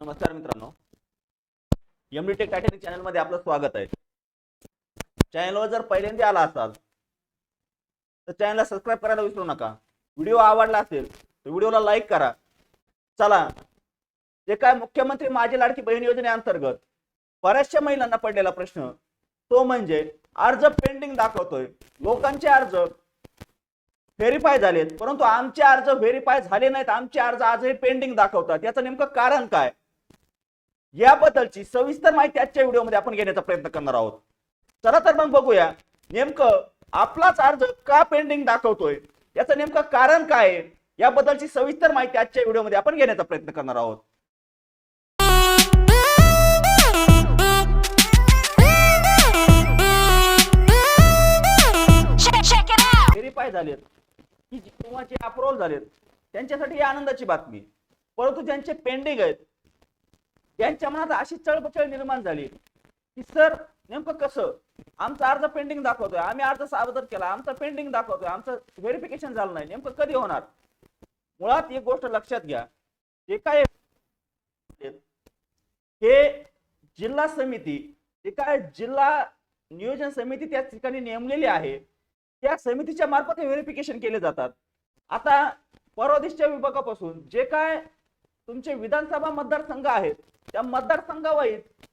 नमस्कार मित्रांनो. M D take Titanic चॅनलमध्ये आपलं स्वागत आहे. चॅनलवर जर पहिल्यांदा आला असाल तर चॅनलला सबस्क्राईब करायला विसरू नका. व्हिडिओ आवडला असेल तर व्हिडिओला लाईक करा. चला. जे काय मुख्यमंत्री माझी लाडकी बहीण योजनेअंतर्गत बऱ्याचशा महिलांना पडलेला प्रश्न तो म्हणजे अर्ज पेंडिंग दाखवतोय. लोकांचे अर्ज व्हेरीफाय झालेत परंतु आमचे अर्ज व्हेरीफाय झाले नाहीत. आमचे अर्ज आजही पेंडिंग दाखवतात. याचं नेमकं कारण काय? याबद्दलची सविस्तर माहिती आजच्या व्हिडिओमध्ये आपण घेण्याचा प्रयत्न करणार आहोत. चला तर मग बघूया नेमकं आपलाच अर्ज का पेंडिंग दाखवतोय? याचं नेमकं कारण काय आहे? याबद्दलची सविस्तर माहिती आजच्या व्हिडिओमध्ये आपण घेण्याचा प्रयत्न करणार आहोत. व्हेरीफाय झालेत. की जे- किंवा जे अप्रुव्हल झालेत त्यांच्यासाठी ही आनंदाची बातमी. परंतु ज्यांचे पेंडिंग आहेत त्यांच्या मनात अशी चळबचळ निर्माण झाली. की सर नेमकं कसं? आमचा अर्ज पेंडिंग दाखवतोय. आम्ही अर्ज सादर केला. आमचा पेंडिंग दाखवतोय. आमचं व्हेरिफिकेशन झालं नाही. नेमकं कधी होणार? मुळात एक गोष्ट लक्षात घ्या. जे काय हे जिल्हा समिती जे काय जिल्हा नियोजन समिती त्या ठिकाणी नेमलेली आहे त्या समितीच्या मार्फत व्हेरिफिकेशन केले जातात. आता परवादिशच्या विभागापासून जे काय तुमचे विधानसभा मतदारसंघ आहेत त्या मतदारसंघावाईत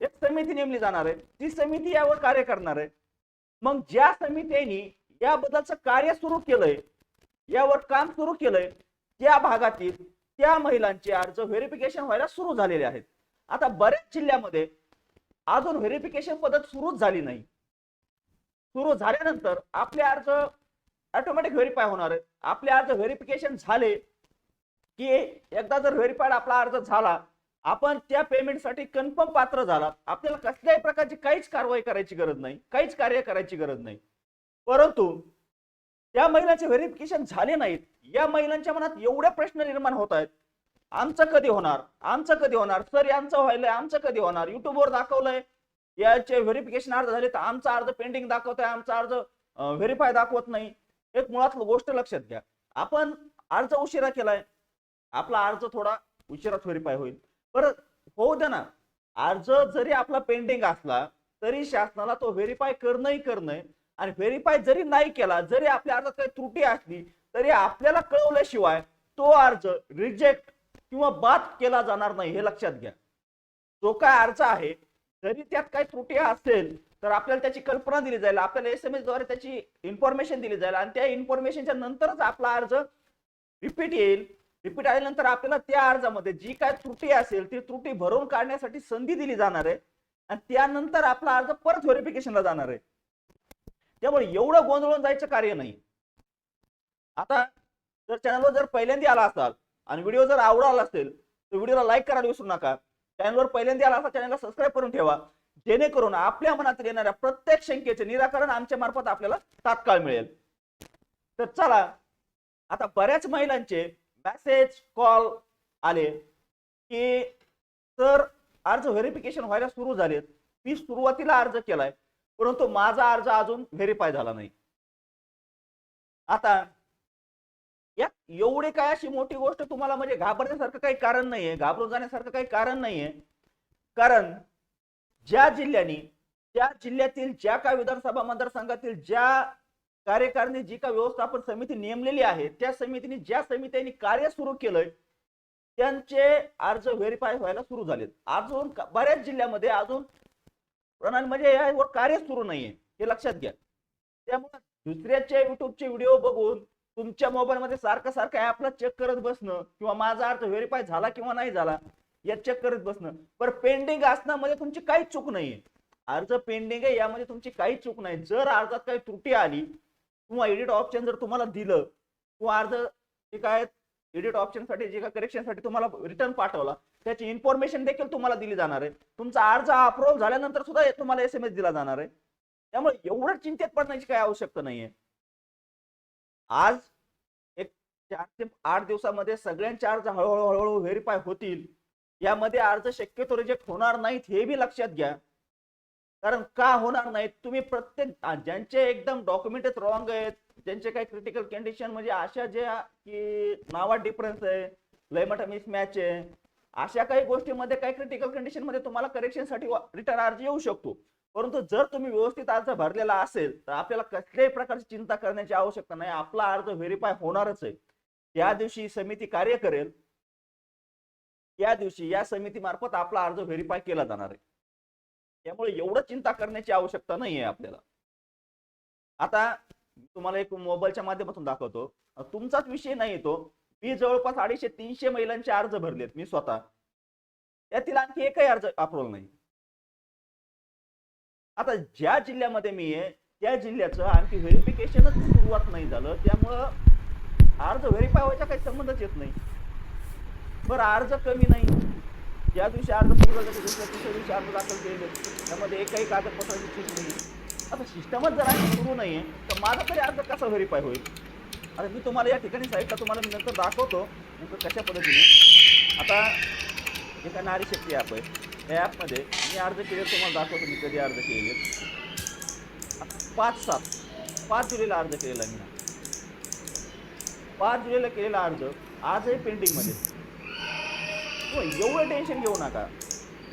एक समिती नेमली जाणार आहे. ती समिती यावर कार्य करणार आहे. मग ज्या समितीने याबद्दलचं कार्य सुरू केलंय यावर काम सुरू केलंय त्या भागातील त्या महिलांचे अर्ज व्हेरिफिकेशन व्हायला सुरू झालेले आहेत. आता बऱ्याच जिल्ह्यामध्ये अजून व्हेरिफिकेशन पद्धत सुरूच झाली नाही. सुरू झाल्यानंतर आपले अर्ज ऑटोमॅटिक व्हेरीफाय होणार आहेत आपले अर्ज व्हेरिफिकेशन झाले की एकदा जर व्हेरीफाईड आपला अर्ज झाला आपण त्या पेमेंटसाठी कन्फर्म पात्र झाला आपल्याला कसल्याही प्रकारची काहीच कारवाई करायची गरज नाही. काहीच कार्य करायची गरज नाही. परंतु या महिलांचे व्हेरिफिकेशन झाले नाहीत. या महिलांच्या मनात एवढे प्रश्न निर्माण होत आहेत. आमचं कधी होणार? आमचं कधी होणार? सर यांचं व्हायलंय. आमचं कधी होणार? युट्यूबवर दाखवलंय. याचे व्हेरिफिकेशन अर्ज झाले तर आमचा अर्ज पेंडिंग दाखवतोय. आमचा अर्ज व्हेरीफाय दाखवत नाही. एक मुळात गोष्ट लक्षात घ्या. आपण अर्ज उशिरा केलाय. आपला अर्ज थोडा उशिराच व्हेरीफाय होईल. परत होऊ दे ना. अर्ज जरी आपला पेंडिंग असला तरी शासनाला तो व्हेरीफाय करणंही करणं आणि व्हेरीफाय जरी नाही केला जरी आपल्या अर्जात काही त्रुटी असली तरी आपल्याला कळवल्याशिवाय तो अर्ज रिजेक्ट किंवा बाद केला जाणार नाही हे लक्षात घ्या. जो काय अर्ज आहे जरी त्यात काही त्रुटी असेल तर आपल्याला त्याची कल्पना दिली जाईल. आपल्याला एस एम एसद्वारे त्याची इन्फॉर्मेशन दिली जाईल. आणि त्या इन्फॉर्मेशनच्या नंतरच आपला अर्ज रिपीट येईल. रिपीट आल्यानंतर आपल्याला त्या अर्जामध्ये जी काय त्रुटी असेल ती त्रुटी भरून काढण्यासाठी संधी दिली जाणार आहे. आणि त्यानंतर आपला अर्ज परत व्हेरिफिकेशनला जाणार आहे. त्यामुळे एवढं गोंधळून जायचं कार्य नाही. आता जर चॅनलवर जर पहिल्यांदा आला असाल आणि व्हिडिओ जर आवडला असेल तर व्हिडिओला लाईक करायला विसरू नका. चॅनलवर पहिल्यांदा आला असा चॅनलला सबस्क्राईब करून ठेवा. जेणेकरून आपल्या मनात येणाऱ्या प्रत्येक शंकेचे निराकरण आमच्या मार्फत आपल्याला तात्काळ मिळेल. तर चला आता बऱ्याच महिलांचे मेसेज कॉल आले की सर अर्ज व्हेरिफिकेशन व्हायला सुरू झालेत. मी सुरुवातीला अर्ज केलाय परंतु माझा अर्ज अजून व्हेरीफाय झाला नाही. आता या एवढी काय अशी मोठी गोष्ट तुम्हाला म्हणजे घाबरण्यासारखं काही कारण नाहीये घाबरून जाण्यासारखं काही कारण नाहीये. कारण ज्या जिल्ह्यानी त्या जिल्ह्यातील ज्या काय विधानसभा मतदारसंघातील ज्या कार्यकारिणी जी का व्यवस्थापन समिती नेमलेली आहे त्या समितीने ज्या समित्यांनी कार्य सुरू केलंय त्यांचे अर्ज व्हेरीफाय व्हायला सुरू झालेत. अजून बऱ्याच जिल्ह्यामध्ये अजून प्रणाली म्हणजे यावर कार्य सुरू नाहीये हे लक्षात घ्या. त्यामुळे दुसऱ्याचे युट्यूबचे व्हिडिओ बघून तुमच्या मोबाईलमध्ये सारखं सारखं ऍपला चेक करत बसणं किंवा माझा अर्ज व्हेरीफाय झाला किंवा नाही झाला या चेक करत बसणं. पण पेंडिंग असण्यामध्ये तुमची काही चूक नाहीये. अर्ज पेंडिंग आहे यामध्ये तुमची काही चूक नाही. जर अर्जात काही त्रुटी आली किंवा एडिट ऑप्शन जर तुम्हाला दिलं किंवा अर्ज जे काय एडिट ऑप्शनसाठी जे काय करेक्शनसाठी तुम्हाला रिटर्न पाठवला त्याची इन्फॉर्मेशन देखील तुम्हाला दिली जाणार आहे. तुमचा अर्ज अप्रूव्ह झाल्यानंतर सुद्धा तुम्हाला एस एम एस दिला जाणार आहे. त्यामुळे एवढं चिंतेत पडण्याची काही आवश्यकता नाहीये. आज एक चार ते आठ दिवसामध्ये सगळ्यांचे अर्ज हळूहळू हळूहळू व्हेरीफाय होतील. यामध्ये अर्ज शक्यतो रिजेक्ट होणार नाहीत हे बी लक्षात घ्या. कारण का होणार नाहीत तुम्ही प्रत्येक ज्यांचे एकदम डॉक्युमेंटच रॉंग आहेत ज्यांचे काही क्रिटिकल कंडिशन म्हणजे अशा ज्या की नावात डिफरन्स आहे लय मोठा मिसमॅच आहे अशा काही गोष्टीमध्ये काही क्रिटिकल कंडिशनमध्ये तुम्हाला करेक्शनसाठी रिटर्न अर्ज येऊ शकतो. परंतु जर तुम्ही व्यवस्थित अर्ज भरलेला असेल तर आपल्याला कसल्याही प्रकारची चिंता करण्याची आवश्यकता नाही. आपला अर्ज व्हेरीफाय होणारच आहे. या दिवशी समिती कार्य करेल. या दिवशी या समितीमार्फत आपला अर्ज व्हेरीफाय केला जाणार आहे. त्यामुळे एवढं चिंता करण्याची आवश्यकता नाही आहे आपल्याला. आता तुम्हाला एक मोबाईलच्या माध्यमातून दाखवतो. तुमचाच विषय नाही तो. मी जवळपास अडीचशे तीनशे महिलांचे अर्ज भरलेत मी स्वतः. त्यातील आणखी एकही अर्ज अप्रूव्हल नाही. आता ज्या जिल्ह्यामध्ये मी आहे त्या जिल्ह्याचं आणखी व्हेरिफिकेशनच सुरुवात नाही झालं. त्यामुळं अर्ज व्हेरीफाय व्हायचा काही संबंधच येत नाही. बरं अर्ज कमी नाही. ज्या दिवशी अर्ज पूर्ण झाले दुसऱ्या तिसऱ्या दिवशी अर्ज दाखल केले त्यामध्ये एकही कागदपत्राची चूक नाही. आता सिस्टमच जर आम्ही सुरू नाहीये तर माझा तरी अर्ज कसा व्हेरीफाय होईल? आता मी तुम्हाला या ठिकाणी साईडला तुम्हाला मी नंतर दाखवतो नंतर कशा पद्धतीने. आता एका नारी शक्ती ॲप आहे. त्या ॲपमध्ये मी अर्ज केले तुम्हाला दाखवतो मी कधी अर्ज केले पाच सात पाच जुलैला अर्ज केलेला मी. पाच जुलैला केलेला अर्ज आजही पेंडिंगमध्ये हो, एवढं टेन्शन घेऊ नका.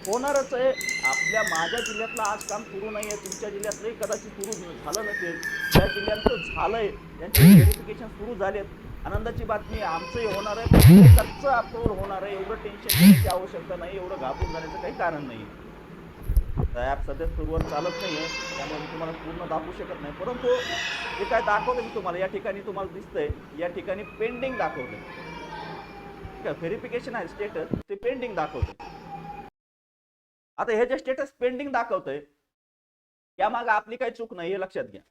होणारच आहे. आपल्या माझ्या जिल्ह्यातलं आज काम सुरू नाही आहे तुमच्या जिल्ह्यातलंही कदाचित सुरू झालं नसेल. त्या जिल्ह्याचं झालंय. त्यांचे व्हेरिफिकेशन सुरू झालेत. आनंदाची बातमी आमचंही होणार आहे. प्रत्येकाचं अप्रूव्हल होणार आहे. एवढं टेन्शन घेण्याची आवश्यकता नाही. एवढं घाबरून जाण्याचं काही कारण नाही. ॲप सध्या सुरुवात चालत नाही आहे त्यामुळे मी तुम्हाला पूर्ण दाखवू शकत नाही. परंतु जे काय दाखवलं मी तुम्हाला. या ठिकाणी तुम्हाला दिसतंय. या ठिकाणी पेंडिंग दाखवलं व्हेरिफिकेशन आहे स्टेटस ते पेंडिंग दाखवते आता हे जे स्टेटस पेंडिंग दाखवतंय यामागे आपली काही चूक नाही हे लक्षात घ्या.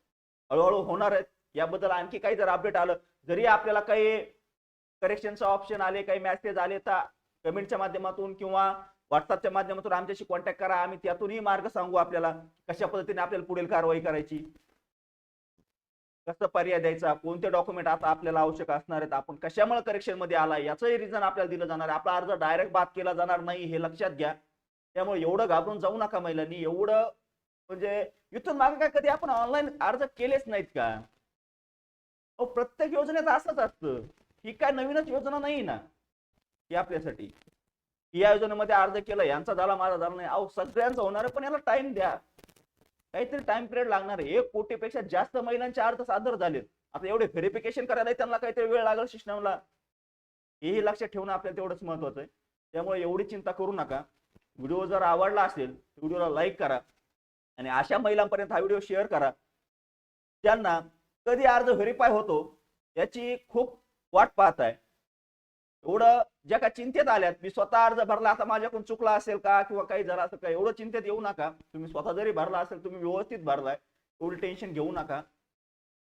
हळूहळू होणार आहेत याबद्दल आणखी काही जर अपडेट आलं जरी आपल्याला काही करेक्शनचं ऑप्शन आले काही मेसेज आले तर कमेंटच्या माध्यमातून किंवा व्हॉट्सअपच्या माध्यमातून आमच्याशी कॉन्टॅक्ट करा. आम्ही त्यातूनही मार्ग सांगू आपल्याला कशा पद्धतीने आपल्याला पुढील कारवाई करायची. कसं पर्याय द्यायचा? कोणते डॉक्युमेंट आता आपल्याला आवश्यक असणार आहेत? आपण कशामुळे करेक्शनमध्ये आला याचंही रिझन आपल्याला दिलं जाणार आहे. आपला अर्ज डायरेक्ट बाद केला जाणार नाही हे लक्षात घ्या. त्यामुळे एवढं घाबरून जाऊ नका महिलांनी. एवढं म्हणजे इथून मागे काय कधी आपण ऑनलाईन अर्ज केलेच नाहीत का? अहो प्रत्येक योजनेत असंच असतं. ही काय नवीनच योजना नाही ना? ही आपल्यासाठी. या योजनेमध्ये अर्ज केला यांचा झाला माझा झाला नाही. अहो सगळ्यांचा होणार पण याला टाइम द्या. काहीतरी टाइम पिरियड लागणार आहे. एक कोटीपेक्षा जास्त महिलांचे अर्ज सादर झालेत. आता एवढे व्हेरिफिकेशन करायला त्यांना काहीतरी वेळ लागेल सिस्टमला हेही लक्षात ठेवणं आपल्याला तेवढंच महत्वाचं आहे. त्यामुळे एवढी चिंता करू नका. व्हिडिओ जर आवडला असेल व्हिडिओला लाईक करा. आणि अशा महिलांपर्यंत हा व्हिडिओ शेअर करा. ज्यांना कधी अर्ज व्हेरीफाय होतो याची खूप वाट पाहत आहे एवढं ज्या का चिंतेत आल्यात मी स्वतः अर्ज भरला आता माझ्याकडून चुकला असेल का किंवा काही जरा असेल का एवढं चिंतेत येऊ नका. तुम्ही स्वतः जरी भरला असेल तुम्ही व्यवस्थित भरलाय. एवढी टेन्शन घेऊ नका.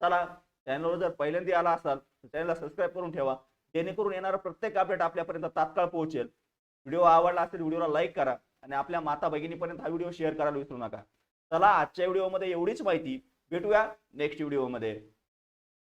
चला चॅनलवर जर पहिल्यांदा आला असाल तर चॅनलला सबस्क्राईब करून ठेवा. जेणेकरून येणारा प्रत्येक अपडेट आपल्यापर्यंत तात्काळ पोहोचेल. व्हिडिओ आवडला असेल व्हिडिओला लाईक करा आणि आपल्या माता भगिनीपर्यंत हा व्हिडिओ शेअर करायला विसरू नका. चला आजच्या व्हिडिओमध्ये एवढीच माहिती. भेटूया नेक्स्ट व्हिडिओमध्ये